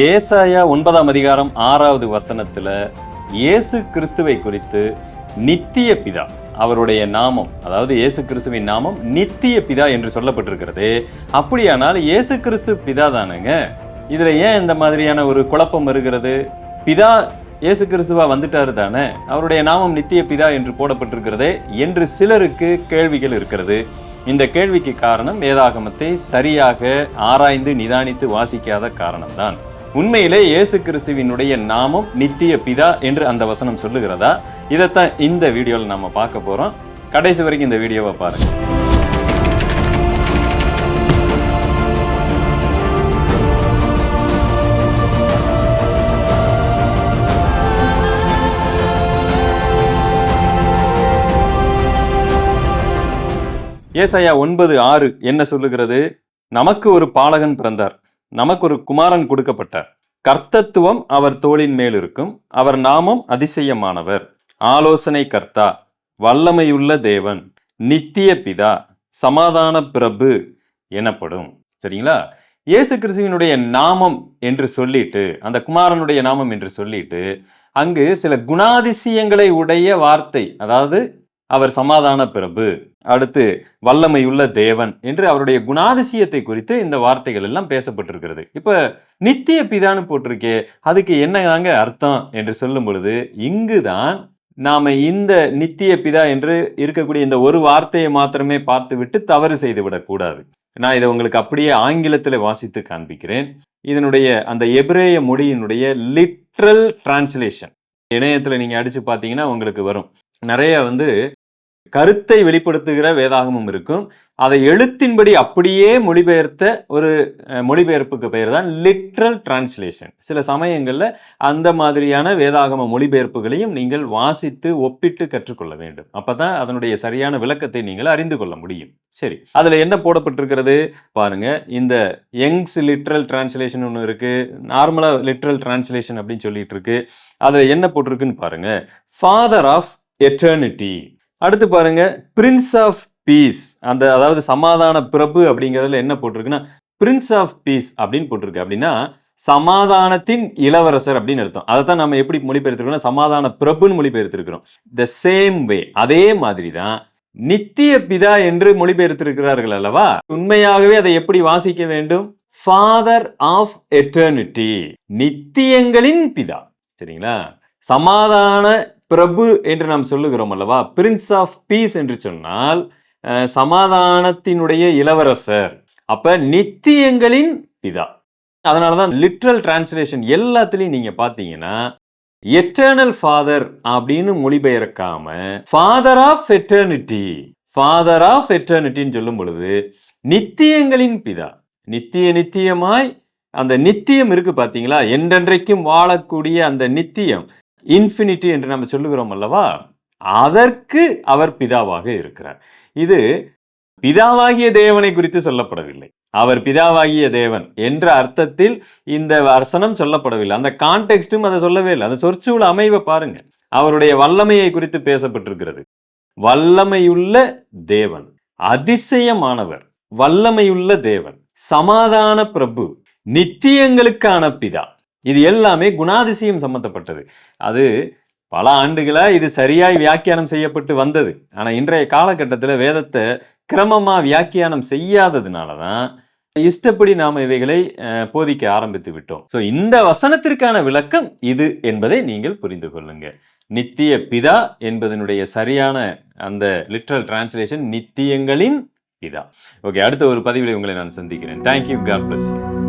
ஏசாயா ஒன்பதாம் அதிகாரம் ஆறாவது வசனத்தில் இயேசு கிறிஸ்துவை குறித்து நித்திய பிதா அவருடைய நாமம் அதாவது இயேசு கிறிஸ்துவின் நாமம் நித்திய பிதா என்று சொல்லப்பட்டிருக்கிறது. அப்படியானால் இயேசு கிறிஸ்து பிதா தானுங்க? இதில் ஏன் இந்த மாதிரியான ஒரு குழப்பம் வருகிறது? பிதா இயேசு கிறிஸ்துவா வந்துட்டாரு தானே? அவருடைய நாமம் நித்திய பிதா என்று போடப்பட்டிருக்கிறது என்று சிலருக்கு கேள்விகள் இருக்கிறது. இந்த கேள்விக்கு காரணம் வேதாகமத்தை சரியாக ஆராய்ந்து நிதானித்து வாசிக்காத காரணம்தான். உண்மையிலே இயேசு கிறிஸ்துவினுடைய நாமம் நித்திய பிதா என்று அந்த வசனம் சொல்லுகிறதா? இதைத்தான் இந்த வீடியோவில் நம்ம பார்க்க போறோம். கடைசி வரைக்கும் இந்த வீடியோவை பாருங்க. ஏசையா ஒன்பது ஆறு என்ன சொல்லுகிறது? நமக்கு ஒரு பாலகன் பிறந்தார். நமக்கு ஒரு குமாரன் கொடுக்கப்பட்டார். கர்த்தத்துவம் அவர் தோளின் மேல் இருக்கும். அவர் நாமம் அதிசயமானவர். ஆலோசனை கர்த்தா வல்லமையுள்ள தேவன் நித்திய பிதா சமாதான பிரபு எனப்படும். சரிங்களா? இயேசு கிறிஸ்துவனுடைய நாமம் என்று சொல்லிட்டு அந்த குமாரனுடைய நாமம் என்று சொல்லிட்டு அங்கு சில குணாதிசயங்களை உடைய வார்த்தை அதாவது அவர் சமாதான பிரபு அடுத்து வல்லமையுள்ள தேவன் என்று அவருடைய குணாதிசயத்தை குறித்து இந்த வார்த்தைகள் எல்லாம் பேசப்பட்டிருக்கிறது. இப்போ நித்திய பிதான்னு போட்டிருக்கே அதுக்கு என்னதாங்க அர்த்தம் என்று சொல்லும் பொழுது இங்குதான் நாம இந்த நித்திய பிதா என்று இருக்கக்கூடிய இந்த ஒரு வார்த்தையை மாத்திரமே பார்த்து விட்டு தவறு செய்து விடக்கூடாது நான் இதை உங்களுக்கு அப்படியே ஆங்கிலத்தில் வாசித்து காண்பிக்கிறேன். இதனுடைய அந்த எபிரேய மொழியினுடைய லிட்ரல் டிரான்ஸ்லேஷன் இணையத்தில் நீங்கள் அடித்து பார்த்தீங்கன்னா உங்களுக்கு வரும். நிறைய வந்து கருத்தை வெளிப்படுத்துகிற வேதாகமும் இருக்கும். அதை எழுத்தின்படி அப்படியே மொழிபெயர்த்த ஒரு மொழிபெயர்ப்புக்கு பெயர் தான் லிட்ரல் டிரான்ஸ்லேஷன் சில சமயங்களில் அந்த மாதிரியான வேதாகம மொழிபெயர்ப்புகளையும் நீங்கள் வாசித்து ஒப்பிட்டு கற்றுக்கொள்ள வேண்டும். அப்பதான் அதனுடைய சரியான விளக்கத்தை நீங்கள் அறிந்து கொள்ள முடியும். சரி அதில் என்ன போடப்பட்டிருக்கிறது? பாருங்க இந்த யங்ஸ் லிட்ரல் டிரான்ஸ்லேஷன் ஒன்று இருக்குது நார்மலாக லிட்ரல் டிரான்ஸ்லேஷன் அப்படின்னு சொல்லிட்டு இருக்கு. அதில் என்ன போட்டிருக்குன்னு பாருங்க. ஃபாதர் ஆஃப் எட்டர்னிட்டி அடுத்து பாருங்க பிரின்ஸ் ஆஃப் பீஸ் அந்த அதாவது சமாதான பிரபு அப்படிங்கிறதுல என்ன போட்டிருக்குன்னா பிரின்ஸ் ஆஃப் பீஸ் அப்படின்னு போட்டிருக்கு. அப்படின்னா சமாதானத்தின் இளவரசர் அப்படின்னு அர்த்தம். அதை தான் நம்ம எப்படி மொழிபெயர்த்திருக்கோம்னா சமாதான பிரபுன்னு மொழிபெயர்த்திருக்கிறோம். த சேம் வே அதே மாதிரி தான் நித்திய பிதா என்று மொழிபெயர்த்திருக்கிறார்கள் அல்லவா? உண்மையாகவே அதை எப்படி வாசிக்க வேண்டும்? ஃபாதர் ஆஃப் எட்டர்னிட்டி நித்தியங்களின் பிதா. சரிங்களா? சமாதான பிரபு என்று நாம் சொல்லுகிறோம் அல்லவா? பிரின்ஸ் ஆஃப் பீஸ் என்று சொன்னால் சமாதானத்தினுடைய இளவரசர். அப்ப நித்தியங்களின் பிதா. அதனாலதான் லிட்ரல் டிரான்ஸ்லேஷன் எல்லாத்துலயும் நீங்க பாத்தீங்கன்னா எட்டர்னல் ஃபாதர் அப்படின்னு மொழிபெயர்க்காம father of eternity father of எட்டர்னிட்டின்னு சொல்லும் பொழுது நித்தியங்களின் பிதா. நித்திய நித்தியமாய் அந்த நித்தியம் இருக்கு பாத்தீங்களா? என்றென்றைக்கும் வாழக்கூடிய அந்த நித்தியம். இன்ஃபினிட்டி என்று நம்ம சொல்லுகிறோம் அல்லவா? அதற்கு அவர் பிதாவாக இருக்கிறார். இது பிதாவாகிய தேவனை குறித்து சொல்லப்படவில்லை. அவர் பிதாவாகிய தேவன் என்ற அர்த்தத்தில் இந்த வசனம் சொல்லப்படவில்லை. அந்த கான்டெக்ஸ்டும் அதை சொல்லவே இல்லை. அந்த சொற்சூழ் அமைவை பாருங்க. அவருடைய வல்லமையை குறித்து பேசப்பட்டிருக்கிறது. வல்லமையுள்ள தேவன் அதிசயமானவர் வல்லமையுள்ள தேவன் சமாதான பிரபு நித்தியங்களுக்கான பிதா. இது எல்லாமே குணாதிசயம் சம்பந்தப்பட்டது. அது பல ஆண்டுகளா இது சரியாய் வியாக்கியானம் செய்யப்பட்டு வந்தது. ஆனால் இன்றைய காலகட்டத்தில் வேதத்தை கிரமமா வியாக்கியானம் செய்யாததுனால தான் இஷ்டப்படி நாம் இவைகளை போதிக்க ஆரம்பித்து விட்டோம். ஸோ இந்த வசனத்திற்கான விளக்கம் இது என்பதை நீங்கள் புரிந்து கொள்ளுங்க. நித்திய பிதா என்பதனுடைய சரியான அந்த லிட்ரல் டிரான்ஸ்லேஷன் நித்தியங்களின் பிதா. ஓகே அடுத்த ஒரு பதிவில் உங்களை நான் சந்திக்கிறேன். Thank you God bless you